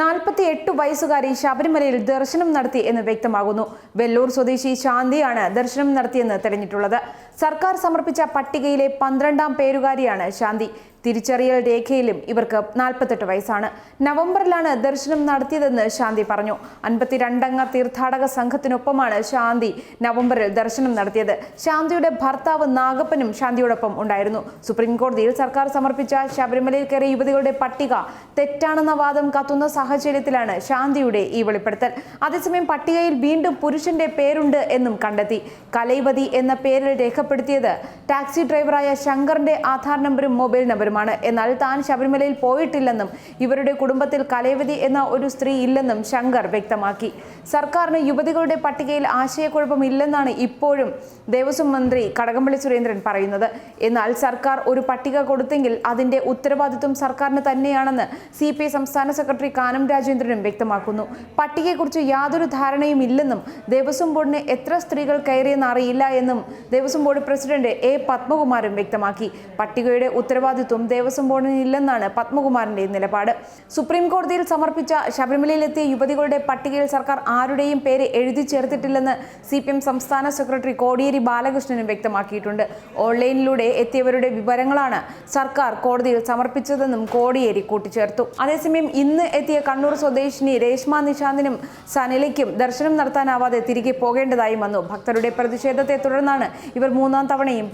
നാൽപ്പത്തി എട്ട് വയസ്സുകാരി ശബരിമലയിൽ ദർശനം നടത്തി എന്ന് വ്യക്തമാകുന്നു. വെല്ലൂർ സ്വദേശി ശാന്തിയാണ് ദർശനം നടത്തിയെന്ന് തെളിഞ്ഞിട്ടുള്ളത്. സർക്കാർ സമർപ്പിച്ച പട്ടികയിലെ പന്ത്രണ്ടാം പേരുകാരിയാണ് ശാന്തി. തിരിച്ചറിയൽ രേഖയിലും ഇവർക്ക് നാൽപ്പത്തെട്ട് വയസ്സാണ്. നവംബറിലാണ് ദർശനം നടത്തിയതെന്ന് ശാന്തി പറഞ്ഞു. അൻപത്തിരണ്ടംഗ തീർത്ഥാടക സംഘത്തിനൊപ്പമാണ് ശാന്തി നവംബറിൽ ദർശനം നടത്തിയത്. ശാന്തിയുടെ ഭർത്താവ് നാഗപ്പനും ശാന്തിയോടൊപ്പം ഉണ്ടായിരുന്നു. സുപ്രീം കോടതിയിൽ സർക്കാർ സമർപ്പിച്ച ശബരിമലയിൽ കയറിയ യുവതികളുടെ പട്ടിക തെറ്റാണെന്ന വാദം കത്തുന്ന സാഹചര്യത്തിലാണ് ശാന്തിയുടെ ഈ വെളിപ്പെടുത്തൽ. അതേസമയം പട്ടികയിൽ വീണ്ടും പുരുഷന്റെ പേരുണ്ട് എന്നും കണ്ടെത്തി. കലൈവതി എന്ന പേരിൽ രേഖപ്പെടുത്തിയത് ടാക്സി ഡ്രൈവറായ ശങ്കറിന്റെ ആധാർ നമ്പരും മൊബൈൽ നമ്പറുമാണ് എന്നാൽ താൻ ശബരിമലയിൽ പോയിട്ടില്ലെന്നും ഇവരുടെ കുടുംബത്തിൽ കലേവതി എന്ന ഒരു സ്ത്രീ ഇല്ലെന്നും ശങ്കർ വ്യക്തമാക്കി. സർക്കാരിന് യുവതികളുടെ പട്ടികയിൽ ആശയക്കുഴപ്പമില്ലെന്നാണ് ഇപ്പോഴും ദേവസ്വം മന്ത്രി കടകംപള്ളി സുരേന്ദ്രൻ പറയുന്നത്. എന്നാൽ സർക്കാർ ഒരു പട്ടിക കൊടുത്തെങ്കിൽ അതിന്റെ ഉത്തരവാദിത്വം സർക്കാരിന് തന്നെയാണെന്ന് സി പി ഐ സംസ്ഥാന സെക്രട്ടറി കാനം രാജേന്ദ്രനും വ്യക്തമാക്കുന്നു. പട്ടികയെക്കുറിച്ച് യാതൊരു ധാരണയും ഇല്ലെന്നും ദേവസ്വം ബോർഡിന് എത്ര സ്ത്രീകൾ കയറിയെന്ന് അറിയില്ല എന്നും ദേവസ്വം ബോർഡ് പ്രസിഡന്റ് എ പത്മകുമാരും വ്യക്തമാക്കി. പട്ടികയുടെ ഉത്തരവാദിത്വം ദേവസ്വം ബോർഡിന് ഇല്ലെന്നാണ് പത്മകുമാറിന്റെ നിലപാട്. സുപ്രീം കോടതിയിൽ സമർപ്പിച്ച ശബരിമലയിലെത്തിയ യുവതികളുടെ പട്ടികയിൽ സർക്കാർ ആരുടെയും പേര് എഴുതി ചേർത്തിട്ടില്ലെന്ന് സി സംസ്ഥാന സെക്രട്ടറി കോടിയേരി ബാലകൃഷ്ണനും വ്യക്തമാക്കിയിട്ടുണ്ട്. ഓൺലൈനിലൂടെ എത്തിയവരുടെ വിവരങ്ങളാണ് സർക്കാർ കോടതിയിൽ സമർപ്പിച്ചതെന്നും കോടിയേരി കൂട്ടിച്ചേർത്തു. അതേസമയം ഇന്ന് എത്തിയ കണ്ണൂർ സ്വദേശിനി രേഷ്മ നിശാന്തിനും സനലയ്ക്കും ദർശനം നടത്താനാവാതെ തിരികെ പോകേണ്ടതായി വന്നു. ഭക്തരുടെ പ്രതിഷേധത്തെ തുടർന്നാണ് ഇവർ മൂന്നാം തവണയും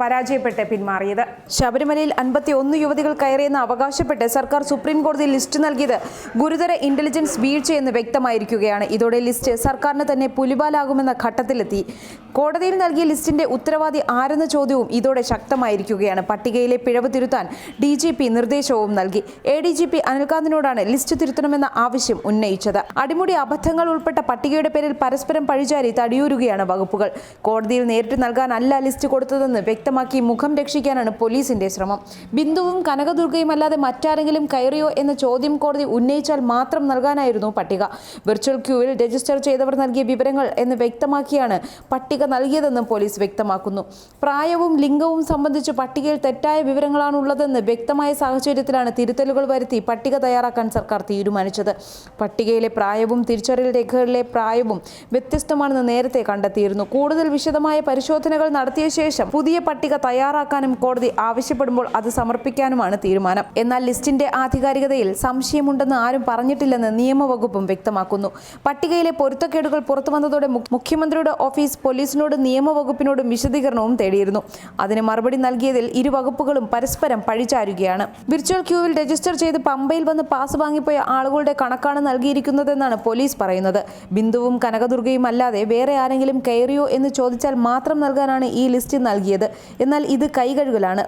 പരാജയപ്പെട്ട് പിന്മാറിയത്. ശബരിമലയിൽ അൻപത്തി ഒന്ന് യുവതികൾ കയറിയെന്ന് അവകാശപ്പെട്ട് സർക്കാർ സുപ്രീം കോടതി ലിസ്റ്റ് നൽകിയത് ഗുരുതര ഇന്റലിജൻസ് വീഴ്ചയെന്ന് വ്യക്തമായിരിക്കുകയാണ്. ഇതോടെ ലിസ്റ്റ് സർക്കാരിന് തന്നെ പുലിപാലാകുമെന്ന ഘട്ടത്തിലെത്തി. കോടതിയിൽ നൽകിയ ലിസ്റ്റിന്റെ ഉത്തരവാദി ആരെന്ന ചോദ്യവും ഇതോടെ ശക്തമായിരിക്കുകയാണ്. പട്ടികയിലെ പിഴവ് തിരുത്താൻ ഡി ജി പി നിർദ്ദേശവും നൽകി. എ ഡി ജി പി അനിൽകാന്തിനോടാണ് ലിസ്റ്റ് തിരുത്തണമെന്ന ആവശ്യം ഉന്നയിച്ചത്. അടിമുടി അബദ്ധങ്ങൾ ഉൾപ്പെട്ട പട്ടികയുടെ പേരിൽ പരസ്പരം പഴിചാരി തടിയൂരുകയാണ് വകുപ്പുകൾ. കോടതിയിൽ നേരിട്ട് നൽകാനല്ല ലിസ്റ്റ് കൊടുത്തതെന്ന് വ്യക്തമാക്കി മുഖം രക്ഷിക്കാനാണ് പോലീസിന്റെ ശ്രമം. ബിന്ദുവും കനകദുർഗയും അല്ലാതെ മറ്റാരെങ്കിലും കയറിയോ എന്ന ചോദ്യം കോടതി ഉന്നയിച്ചാൽ മാത്രം നൽകാനായിരുന്നു പട്ടിക. വെർച്വൽ ക്യൂവിൽ രജിസ്റ്റർ ചെയ്തവർ നൽകിയ വിവരങ്ങൾ എന്ന് വ്യക്തമാക്കിയാണ് പട്ടിക നൽകിയതെന്ന് പോലീസ് വ്യക്തമാക്കുന്നു. പ്രായവും ലിംഗവും സംബന്ധിച്ച് പട്ടികയിൽ തെറ്റായ വിവരങ്ങളാണുള്ളതെന്ന് വ്യക്തമായ സാഹചര്യത്തിലാണ് തിരുത്തലുകൾ വരുത്തി പട്ടിക തയ്യാറാക്കാൻ സർക്കാർ തീരുമാനിച്ചത്. പട്ടികയിലെ പ്രായവും തിരിച്ചറിയൽ രേഖകളിലെ പ്രായവും വ്യത്യസ്തമാണെന്ന് നേരത്തെ കണ്ടെത്തിയിരുന്നു. കൂടുതൽ വിശദമായ പരിശോധനകൾ നടത്തിയ ശേഷം പുതിയ പട്ടിക തയ്യാറാക്കാനും കോടതി ആവശ്യപ്പെടുമ്പോൾ അത് സമർപ്പിക്കാനുമാണ് തീരുമാനം. എന്നാൽ ലിസ്റ്റിന്റെ ആധികാരികതയിൽ സംശയമുണ്ടെന്ന് ആരും പറഞ്ഞിട്ടില്ലെന്ന് നിയമവകുപ്പും വ്യക്തമാക്കുന്നു. പട്ടികയിലെ പൊരുത്തക്കേടുകൾ പുറത്തുവന്നതോടെ മുഖ്യമന്ത്രിയുടെ ഓഫീസ് പോലീസിനോട് നിയമവകുപ്പിനോടും വിശദീകരണവും തേടിയിരുന്നു. അതിന് മറുപടി നൽകിയതിൽ ഇരു വകുപ്പുകളും പരസ്പരം പഴിചാരുകയാണ്. വിർച്വൽ ക്യൂവിൽ രജിസ്റ്റർ ചെയ്ത് പമ്പയിൽ വന്ന് പാസ് വാങ്ങിപ്പോയ ആളുകളുടെ കണക്കാണ് നൽകിയിരിക്കുന്നതെന്നാണ് പോലീസ് പറയുന്നത്. ബിന്ദുവും കനകദുർഗയും അല്ലാതെ വേറെ ആരെങ്കിലും കയറിയോ എന്ന് ചോദിച്ചാൽ മാത്രം നൽകാനാണ് ഈ ലിസ്റ്റ് നൽകിയത്. എന്നാൽ ഇത് കൈകഴുകലാണ്.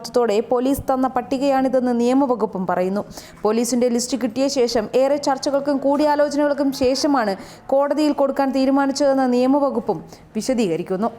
ഉത്തരവാദിത്വത്തോടെ പോലീസ് തന്ന പട്ടികയാണിതെന്ന് നിയമവകുപ്പും പറയുന്നു പോലീസിന്റെ ലിസ്റ്റ് കിട്ടിയ ശേഷം ഏറെ ചർച്ചകൾക്കും കൂടിയാലോചനകൾക്കും ശേഷമാണ് കോടതിയിൽ കൊടുക്കാൻ തീരുമാനിച്ചതെന്ന് നിയമവകുപ്പും വിശദീകരിക്കുന്നു